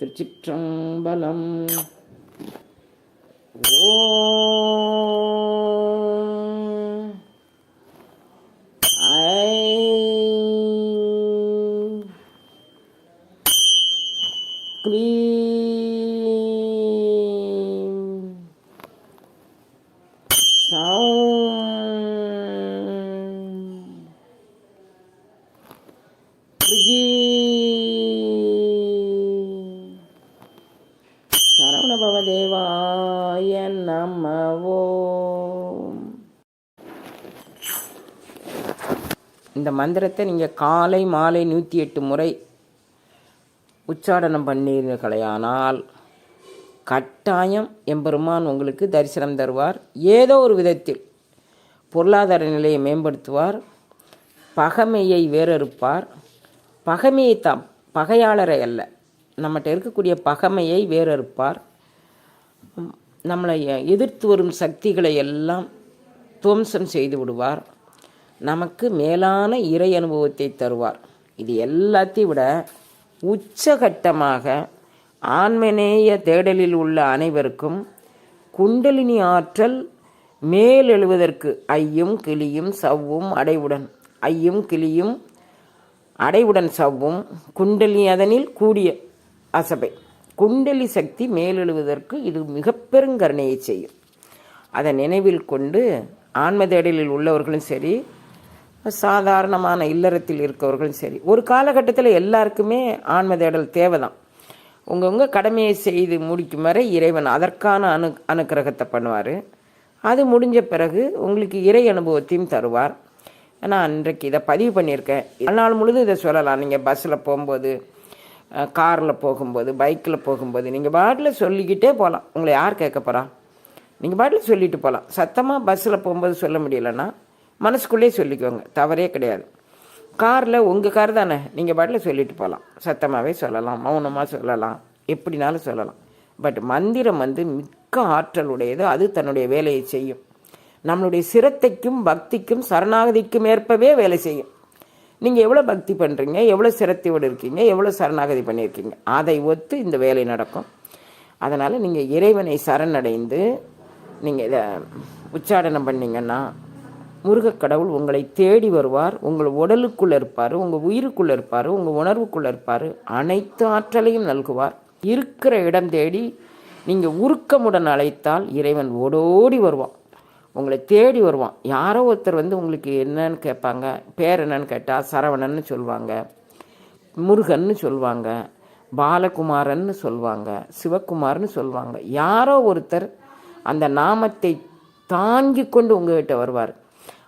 திருச்சிற்றம்பலம் ஓம் ஐ க்ளீம் இந்த மந்திரத்தை நீங்கள் காலை மாலை நூற்றி எட்டு முறை உச்சாடனம் பண்ணீர்களையானால் கட்டாயம் எம்பெருமான் உங்களுக்கு தரிசனம் தருவார். ஏதோ ஒரு விதத்தில் பொருளாதார நிலையை மேம்படுத்துவார். பகைமையை வேறறுப்பார். பகைமையை தான் பகையாளரை அல்ல. நம்மகிட்ட இருக்கக்கூடிய பகைமையை வேறறுப்பார். நம்மளை எதிர்த்து வரும் சக்திகளை எல்லாம் துவம்சம் செய்து விடுவார். நமக்கு மேலான இறை அனுபவத்தை தருவார். இது எல்லாத்தையும் விட உச்சகட்டமாக ஆன்மநேய தேடலில் உள்ள அனைவருக்கும் குண்டலினி ஆற்றல் மேலெழுவதற்கு ஐயும் கிளியும் சவ்வும் அடைவுடன் ஐயும் கிளியும் அடைவுடன் சவ்வும் குண்டலி அதனில் கூடிய அசபை. குண்டலி சக்தி மேலெழுவதற்கு இது மிக பெருங்கருணையை செய்யும். அதை நினைவில் கொண்டு ஆன்ம தேடலில் உள்ளவர்களும் சரி சாதாரணமான இல்லறத்தில் இருக்கவர்களும் சரி. ஒரு காலகட்டத்தில் எல்லாருக்குமே ஆன்ம தேடல் தேவைதான். உங்கவுங்க கடமையை செய்து முடிக்கும் வரை இறைவன் அதற்கான அனு அனுக்கிரகத்தை பண்ணுவார். அது முடிஞ்ச பிறகு உங்களுக்கு இறை அனுபவத்தையும் தருவார். நான் அன்றைக்கு இதை பதிவு பண்ணியிருக்கேன். நாள் முழுதும் இதை சொல்லலாம். நீங்கள் பஸ்ஸில் போகும்போது காரில் போகும்போது பைக்கில் போகும்போது நீங்கள் பாட்டில் சொல்லிக்கிட்டே போகலாம் உங்களை யார் கேட்க போகிறா நீங்கள் பாட்டில் சொல்லிட்டு போகலாம் சத்தமாக பஸ்ஸில் போகும்போது சொல்ல முடியலன்னா மனசுக்குள்ளேயே சொல்லிக்கோங்க. தவறே கிடையாது. காரில் உங்கள் கார் தானே? நீங்கள் பாட்டில் சொல்லிட்டு போகலாம் சத்தமாகவே சொல்லலாம் மௌனமாக சொல்லலாம் எப்படினாலும் சொல்லலாம். பட் மந்திரம் வந்து மிக்க ஆற்றல் உடையது அது தன்னுடைய வேலையை செய்யும். நம்மளுடைய சிரத்தைக்கும் பக்திக்கும் சரணாகதிக்கும் ஏற்பவே வேலை செய்யும். நீங்கள் எவ்வளோ பக்தி பண்ணுறீங்க எவ்வளோ சிரத்தையோடு இருக்கீங்க எவ்வளோ சரணாகதி பண்ணியிருக்கீங்க அதை ஒத்து இந்த வேலை நடக்கும். அதனால் நீங்கள் இறைவனை சரணடைந்து நீங்கள் இதை உச்சாடனம் பண்ணிங்கன்னா முருகக் கடவுள் உங்களை தேடி வருவார். உங்கள் உடலுக்குள்ளே இருப்பார் உங்கள் உயிருக்குள்ளே இருப்பார் உங்கள் உணர்வுக்குள்ளே இருப்பார். அனைத்து ஆற்றலையும் நல்குவார். இருக்கிற இடம் தேடி நீங்கள் உருக்கமுடன் அழைத்தால் இறைவன் ஓடோடி வருவான். உங்களை தேடி வருவான். யாரோ ஒருத்தர் வந்து உங்களுக்கு என்னன்னு கேட்பாங்க பேர் என்னன்னு கேட்டால் சரவணன்னு சொல்லுவாங்க முருகன்னு சொல்லுவாங்க பாலகுமாரன்னு சொல்லுவாங்க சிவகுமார்னு சொல்லுவாங்க யாரோ ஒருத்தர் அந்த நாமத்தை தாங்கி கொண்டு உங்ககிட்ட வருவார்.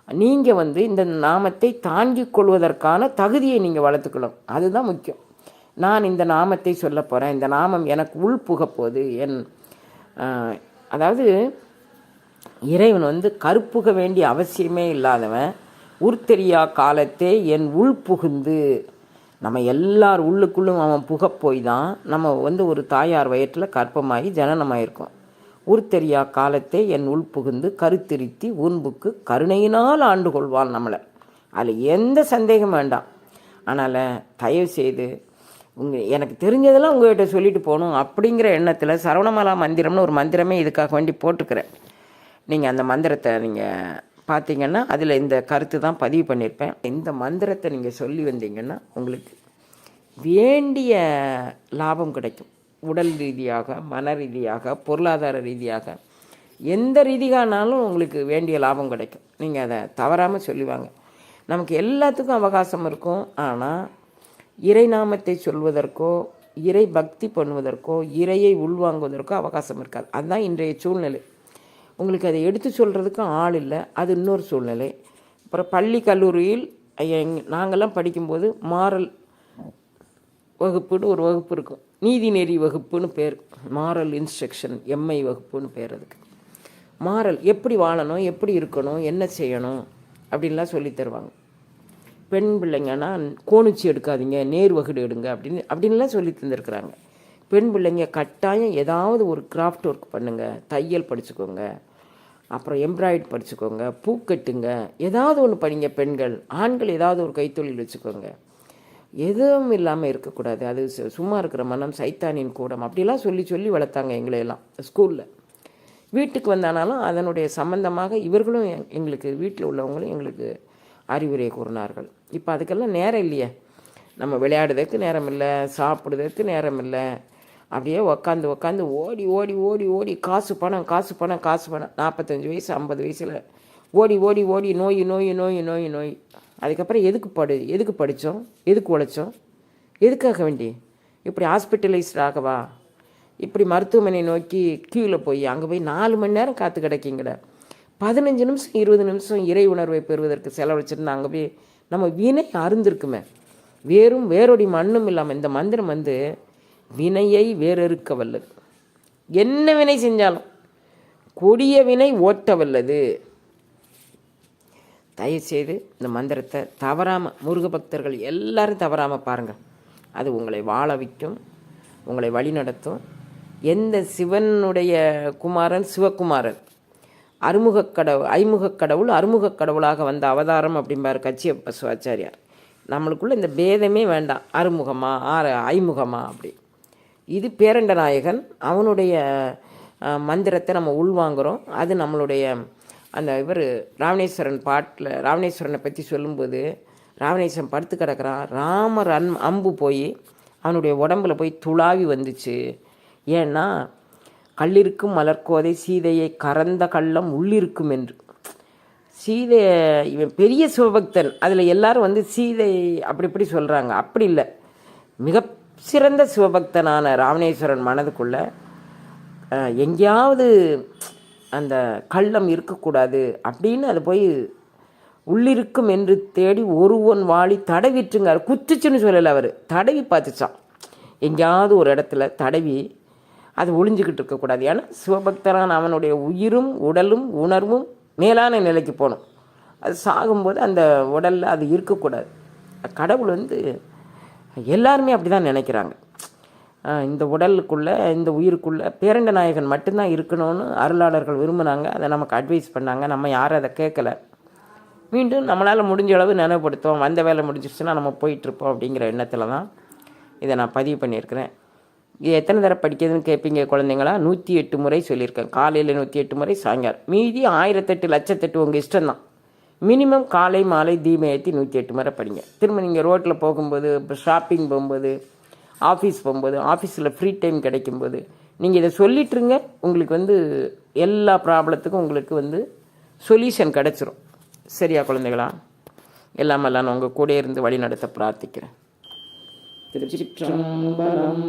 நீங்கள் வந்து இந்த நாமத்தை தாங்கிக் கொள்வதற்கான தகுதியை நீங்கள் வளர்த்துக்கணும். அதுதான் முக்கியம். நான் இந்த நாமத்தை சொல்ல போகிறேன் இந்த நாமம் எனக்கு உள் புகப் போகுது என் அதாவது இறைவன் வந்து கருப்புக வேண்டிய அவசியமே இல்லாதவன் உருத்தெரியா காலத்தே என் உள் புகுந்து நம்ம எல்லார் உள்ளுக்குள்ளும் அவன் புகப்போய் தான் நம்ம வந்து ஒரு தாயார் வயிற்றில் கற்பமாகி ஜனனமாயிருக்கோம். உருத்தெரியா காலத்தை என் உள் புகுந்து கருத்திருத்தி உன்புக்கு கருணையினால் ஆண்டு கொள்வான் நம்மளை. அதில் எந்த சந்தேகம் வேண்டாம். அதனால் தயவு செய்து உங்கள் எனக்கு தெரிஞ்சதெல்லாம் உங்கள்கிட்ட சொல்லிட்டு போகணும் அப்படிங்கிற எண்ணத்தில் சரவணமாலா மந்திரம்னு ஒரு மந்திரமே இதுக்காக வேண்டி போட்டுக்கிறேன். நீங்கள் அந்த மந்திரத்தை நீங்கள் பார்த்தீங்கன்னா அதில் இந்த கருத்து தான் பதிவு பண்ணியிருப்பேன் இந்த மந்திரத்தை நீங்கள் சொல்லி வந்தீங்கன்னா உங்களுக்கு வேண்டிய லாபம் கிடைக்கும். உடல் ரீதியாக மன ரீதியாக பொருளாதார ரீதியாக எந்த ரீதியானாலும் உங்களுக்கு வேண்டிய லாபம் கிடைக்கும். நீங்கள் அதை தவறாமல் சொல்லுவாங்க. நமக்கு எல்லாத்துக்கும் அவகாசம் இருக்கும். ஆனால் இறை நாமத்தை சொல்வதற்கோ இறை பக்தி பண்ணுவதற்கோ இறையை உள்வாங்குவதற்கோ அவகாசம் இருக்காது. அதுதான் இன்றைய சூழ்நிலை. உங்களுக்கு அதை எடுத்து சொல்கிறதுக்கும் ஆள் இல்லை. அது இன்னொரு சூழ்நிலை. அப்புறம் பள்ளி கல்லூரியில் எங் நாங்கள்லாம் படிக்கும்போது மாறல் வகுப்புன்னு ஒரு வகுப்பு இருக்கும். நீதிநெறி வகுப்புன்னு பேர். மாரல் இன்ஸ்ட்ரக்ஷன் எம்ஐ வகுப்புன்னு பேர் அதுக்கு. மாரல் எப்படி வாழணும் எப்படி இருக்கணும் என்ன செய்யணும் அப்படின்லாம் சொல்லித் தருவாங்க. பெண் பிள்ளைங்கன்னா கோணிச்சி எடுக்காதீங்க நேர் வகுடு எடுங்க அப்படின்னு அப்படின்லாம் சொல்லி தந்திருக்கிறாங்க. பெண் பிள்ளைங்க கட்டாயம் ஏதாவது ஒரு கிராஃப்ட் ஒர்க் பண்ணுங்கள் தையல் படிச்சுக்கோங்க. அப்புறம் எம்ப்ராய்ட் படிச்சுக்கோங்க. பூக்கட்டுங்க ஏதாவது ஒன்று படிங்க பெண்கள். ஆண்கள் ஏதாவது ஒரு கைத்தொழில் வச்சுக்கோங்க. எதுவும் இல்லாமல் இருக்கக்கூடாது. அது சு- சும்மா இருக்கிற மனம் சைத்தானின் கூடம். அப்படிலாம் சொல்லி சொல்லி வளர்த்தாங்க எங்களையெல்லாம் ஸ்கூலில். வீட்டுக்கு வந்தானாலும் அதனுடைய சம்பந்தமாக இவர்களும் எங்- எங்களுக்கு வீட்டில் உள்ளவங்களும் எங்களுக்கு அறிவுரை கூறினார்கள். இப்போ அதுக்கெல்லாம் நேரம் இல்லையே. நம்ம விளையாடுறதுக்கு நேரம் இல்லை சாப்பிடுறதுக்கு நேரம் இல்லை. அப்படியே உக்காந்து உக்காந்து ஓடி ஓடி ஓடி ஓடி காசு பணம் காசு பணம் காசு பணம். நாற்பத்தஞ்சு வயசு ஐம்பது வயசில் ஓடி ஓடி ஓடி நோய் நோய் நோய் நோய் நோய். அதுக்கப்புறம் எதுக்கு படு எதுக்கு படித்தோம் எதுக்கு உழைச்சோம்? எதுக்காக வேண்டி? இப்படி ஹாஸ்பிட்டலைஸ்ட் ஆகவா? இப்படி மருத்துவமனை நோக்கி க்யூவில் போய் அங்கே போய் நாலு மணி நேரம் காத்து கிடக்கிங்கட. பதினஞ்சு நிமிஷம் இருபது நிமிஷம் இறை உணர்வை பெறுவதற்கு செலவழிச்சிருந்தா அங்கே போய் நம்ம வினை அருந்திருக்குமே. வேறும் வேறொடி மண்ணும் இல்லாமல் இந்த மந்திரம் வந்து வினையை வேறறுக்க வல்லது என்ன வினை செஞ்சாலும் கொடிய வினை ஓட்ட வல்லது தயவுசெய்து இந்த மந்திரத்தை தவறாமல் முருக பக்தர்கள் எல்லாரும் தவறாமல் பாருங்கள் அது உங்களை வாழ வைக்கும் உங்களை வழிநடத்தும் எந்த சிவனுடைய குமாரன் சிவகுமாரன்? அறுமுக கடவுள் ஐமுகக் கடவுள் அறுமுக கடவுளாக வந்த அவதாரம் அப்படிம்பார் கச்சியப்ப சிவாச்சாரியார் நம்மளுக்குள்ள இந்த பேதமே வேண்டாம். அறுமுகமா ஆறு ஐமுகமா அப்படி. இது பேரண்ட நாயகன் அவனுடைய மந்திரத்தை நம்ம உள்வாங்குகிறோம் அது நம்மளுடைய அந்த இவர் ராவணேஸ்வரன் பாட்டில் ராவணேஸ்வரனை பற்றி சொல்லும்போது ராவணேஸ்வரன் படுத்து கிடக்குறான். ராமர் அன் அம்பு போய் அவனுடைய உடம்புல போய் துளாவி வந்துச்சு. ஏன்னா கல்லிருக்கும் மலர்கோதை சீதையை கறந்த கள்ளம் உள்ளிருக்கும் என்று. சீதை இவன் பெரிய சிவபக்தன். அதில் எல்லாரும் வந்து சீதை அப்படி இப்படி சொல்கிறாங்க அப்படி இல்லை. மிக சிறந்த சிவபக்தனான ராமணேஸ்வரன் மனதுக்குள்ளே எங்கேயாவது அந்த கள்ளம் இருக்கக்கூடாது அப்படின்னு அது போய் உள்ளிருக்கும் என்று தேடி ஒருவன் வாழி தடவிட்டுங்கார் குத்துச்சுன்னு சொல்லலை அவர். தடவி பார்த்துச்சான் எங்கேயாவது ஒரு இடத்துல தடவி அது ஒளிஞ்சுக்கிட்டு இருக்கக்கூடாது. ஏன்னா சிவபக்தரான அவனுடைய உயிரும் உடலும் உணர்வும் மேலான நிலைக்கு போகணும். அது சாகும்போது அந்த உடலில் அது இருக்கக்கூடாது. கடவுள் வந்து எல்லாருமே அப்படி தான் நினைக்கிறாங்க. இந்த உடலுக்குள்ளே இந்த உயிருக்குள்ளே பேரண்ட நாயகன் மட்டும்தான் இருக்கணும்னு அருளாளர்கள் விரும்பினாங்க. அதை நமக்கு அட்வைஸ் பண்ணாங்க. நம்ம யாரும் அதை கேட்கல. மீண்டும் நம்மளால் முடிஞ்ச அளவு நினைவுபடுத்துவோம். வந்த வேலை முடிஞ்சிருச்சுன்னா நம்ம போயிட்டுருப்போம் அப்படிங்கிற எண்ணத்தில் தான் இதை நான் பதிவு பண்ணியிருக்கிறேன். இது எத்தனை தடவை படிக்கிறதுன்னு கேட்பீங்க குழந்தைங்களா? நூற்றி எட்டு முறை சொல்லியிருக்கேன். காலையில் நூற்றி எட்டு முறை சாயங்காலம். மீதி ஆயிரத்தெட்டு லட்சத்தெட்டு உங்கள் இஷ்டம்தான். மினிமம் காலை மாலை தீபம் ஏற்றி நூற்றி எட்டு முறை படிங்க. திரும்ப நீங்கள் ரோட்டில் போகும்போது ஷாப்பிங் போகும்போது ஆஃபீஸ் போகும்போது ஆஃபீஸில் ஃப்ரீ டைம் கிடைக்கும்போது நீங்கள் இதை சொல்லிட்டுருங்க உங்களுக்கு வந்து எல்லா ப்ராப்ளத்துக்கும் உங்களுக்கு வந்து சொல்யூஷன் கிடச்சிரும். சரியா குழந்தைகளா? எல்லாம் எல்லாம் நான் உங்கள் கூட இருந்து வழி நடத்த பிரார்த்திக்கிறேன். திருச்சிற்றம்பலம்.